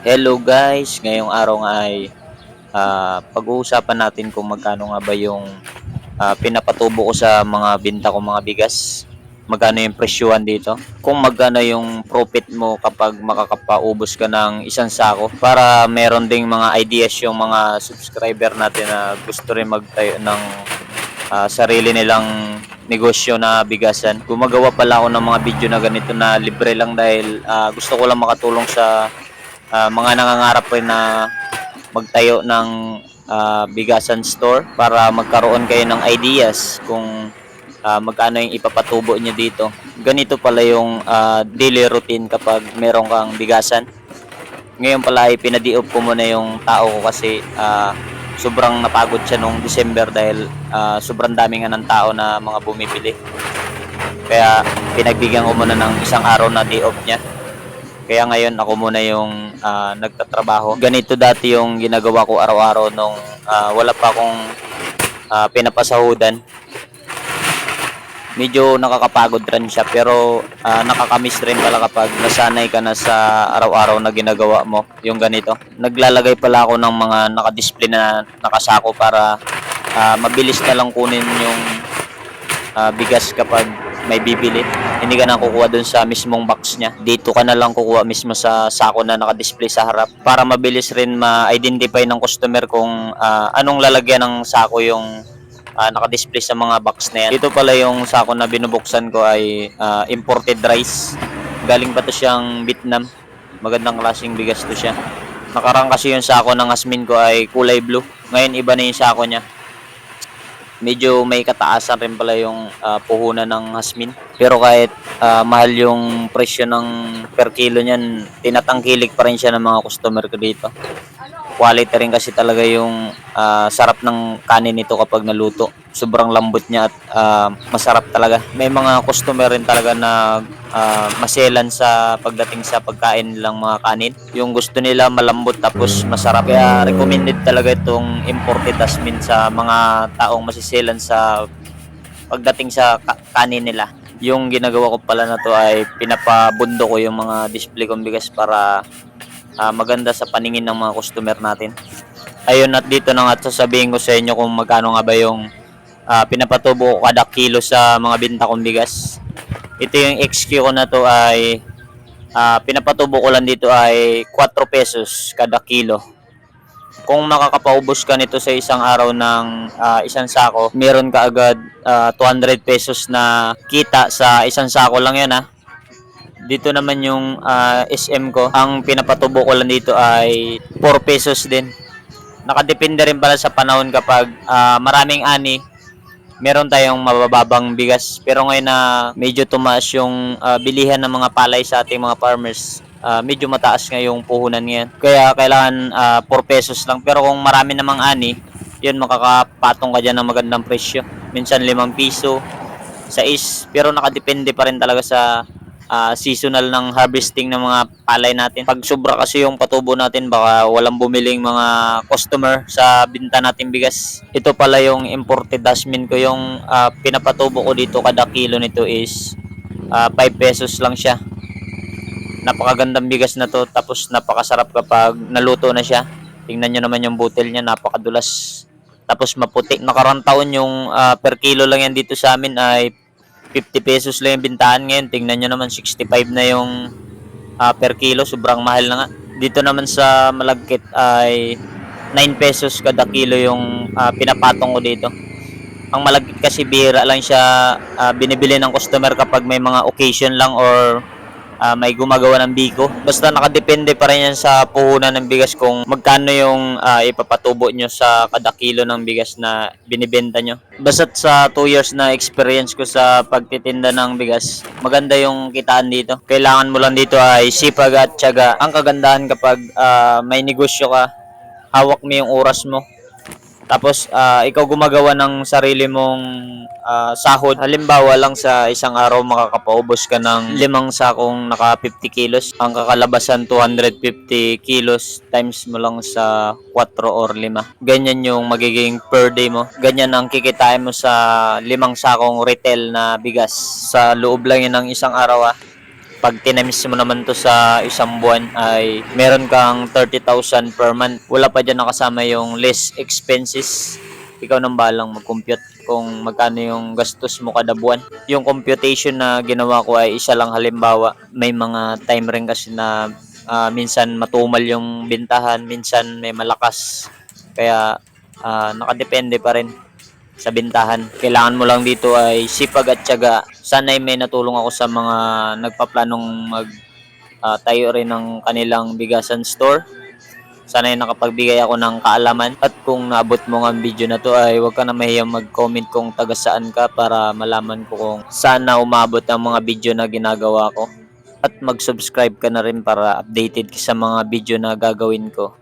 Hello guys, ngayong araw nga ay ah, pag-uusapan natin kung magkano nga ba yung ah, pinapatubo ko sa mga binta ko mga bigas. Magkano yung presyuhan dito? Kung magkano yung profit mo kapag makakapaubos ka ng isang sako para meron ding mga ideas yung mga subscriber natin na gusto rin magtayo ng ah, sarili nilang negosyo na bigasan. Gumagawa pala ako ng mga video na ganito na libre lang dahil ah, gusto ko lang makatulong sa ah, mga nangangarap rin na magtayo ng ah, bigasan store para magkaroon kayo ng ideas kung ah, magkano yung ipapatubo nyo dito. Ganito pala yung ah, daily routine kapag meron kang bigasan. Ngayon pala ay pinadiop ko muna yung tao ko kasi ah, sobrang napagod siya nung December dahil ah, sobrang dami nga ng tao na mga bumibili. Kaya pinagbigyan ko muna ng isang araw na day off niya. Kaya ngayon ako muna yung ah, nagtatrabaho. Ganito dati yung ginagawa ko araw-araw nung ah, wala pa akong ah, pinapasahudan. Medyo nakakapagod rin siya pero ah, nakakamiss rin pala kapag nasanay ka na sa araw-araw na ginagawa mo yung ganito. Naglalagay pala ako ng mga nakadisplay na nakasako para ah, mabilis na lang kunin yung ah, bigas kapag may bibili. Hindi ka na kukuha dun sa mismong box niya. Dito ka na lang kukuha mismo sa sako na nakadisplay sa harap para mabilis rin ma-identify ng customer kung ah, anong lalagyan ng sako yung ah, nakadisplay sa mga box na yan. Dito pala yung sako na binubuksan ko ay ah, imported rice. Galing pa to siyang Vietnam. Magandang klaseng bigas to siya. Nakarang kasi yung sako ng asmin ko ay kulay blue. Ngayon iba na yung sako niya medyo may kataasan rin pala yung ah, puhunan ng hasmin. Pero kahit ah, mahal yung presyo ng per kilo niyan, tinatangkilik pa rin siya ng mga customer ko dito. Quality rin kasi talaga yung ah, sarap ng kanin nito kapag naluto. Sobrang lambot niya at ah, masarap talaga. May mga customer rin talaga na ah, maselan sa pagdating sa pagkain nilang mga kanin. Yung gusto nila malambot tapos masarap. Kaya recommended talaga itong imported asmin sa mga taong masiselan sa pagdating sa ka- kanin nila. Yung ginagawa ko pala na to ay pinapabundo ko yung mga display kong bigas para ah, maganda sa paningin ng mga customer natin. Ayun at dito na nga sasabihin ko sa inyo kung magkano nga ba yung ah, pinapatubo ko kada kilo sa mga binta kong bigas. Ito yung XQ ko na to ay ah, pinapatubo ko lang dito ay 4 pesos kada kilo. Kung makakapaubos ka nito sa isang araw ng ah, isang sako, meron ka agad ah, 200 pesos na kita sa isang sako lang yan ha. Dito naman yung ah, SM ko, ang pinapatubo ko lang dito ay 4 pesos din. Nakadepende rin pala sa panahon kapag ah, maraming ani, meron tayong mabababang bigas. Pero ngayon na medyo tumaas yung ah, bilihan ng mga palay sa ating mga farmers, ah, medyo mataas nga yung puhunan ngayon. Kaya kailangan ah, 4 pesos lang. Pero kung marami namang ani, yun makakapatong ka dyan ng magandang presyo. Minsan 5 piso, 6. Pero nakadepende pa rin talaga sa ah, seasonal ng harvesting ng mga palay natin. Pag sobra kasi yung patubo natin, baka walang bumiling mga customer sa binta natin bigas. Ito pala yung imported dasmin ko. Yung ah, pinapatubo ko dito kada kilo nito is ah, 5 pesos lang siya. Napakagandang bigas na to. Tapos napakasarap kapag naluto na siya. Tingnan nyo naman yung butil niya. Napakadulas. Tapos maputi. Nakarang taon yung ah, per kilo lang yan dito sa amin ay 50 pesos lang yung bintahan ngayon. Tingnan nyo naman, 65 na yung ah, per kilo. Sobrang mahal na nga. Dito naman sa Malagkit ay 9 pesos kada kilo yung ah, pinapatong ko dito. Ang Malagkit kasi bihira lang siya ah, binibili ng customer kapag may mga occasion lang or ah, may gumagawa ng biko. Basta nakadepende pa rin yan sa puhunan ng bigas kung magkano yung ah, ipapatubo nyo sa kada kilo ng bigas na binibenta nyo. Basta sa 2 years na experience ko sa pagtitinda ng bigas, maganda yung kitaan dito. Kailangan mo lang dito ay sipag at tiyaga. Ang kagandahan kapag ah, may negosyo ka, hawak mo yung oras mo. Tapos ah, ikaw gumagawa ng sarili mong ah, sahod. Halimbawa lang sa isang araw makakapaubos ka ng limang sakong naka 50 kilos. Ang kakalabasan 250 kilos times mo lang sa 4 or 5. Ganyan yung magiging per day mo. Ganyan ang kikitain mo sa limang sakong retail na bigas. Sa loob lang yun ng isang araw ah. Pag tinamis mo naman to sa isang buwan ay meron kang 30,000 per month. Wala pa dyan nakasama yung less expenses. Ikaw nang balang mag-compute kung magkano yung gastos mo kada buwan. Yung computation na ginawa ko ay isa lang halimbawa. May mga time rin kasi na ah, minsan matumal yung bintahan, minsan may malakas. Kaya ah, nakadepende pa rin sa bintahan. Kailangan mo lang dito ay sipag at tiyaga. Sana ay may natulong ako sa mga nagpaplanong mag ah, tayo rin ng kanilang bigasan store. Sana ay nakapagbigay ako ng kaalaman. At kung naabot mo nga video na to ay huwag ka na mahiyang mag-comment kung taga saan ka para malaman ko kung saan na umabot ang mga video na ginagawa ko. At mag-subscribe ka na rin para updated sa mga video na gagawin ko.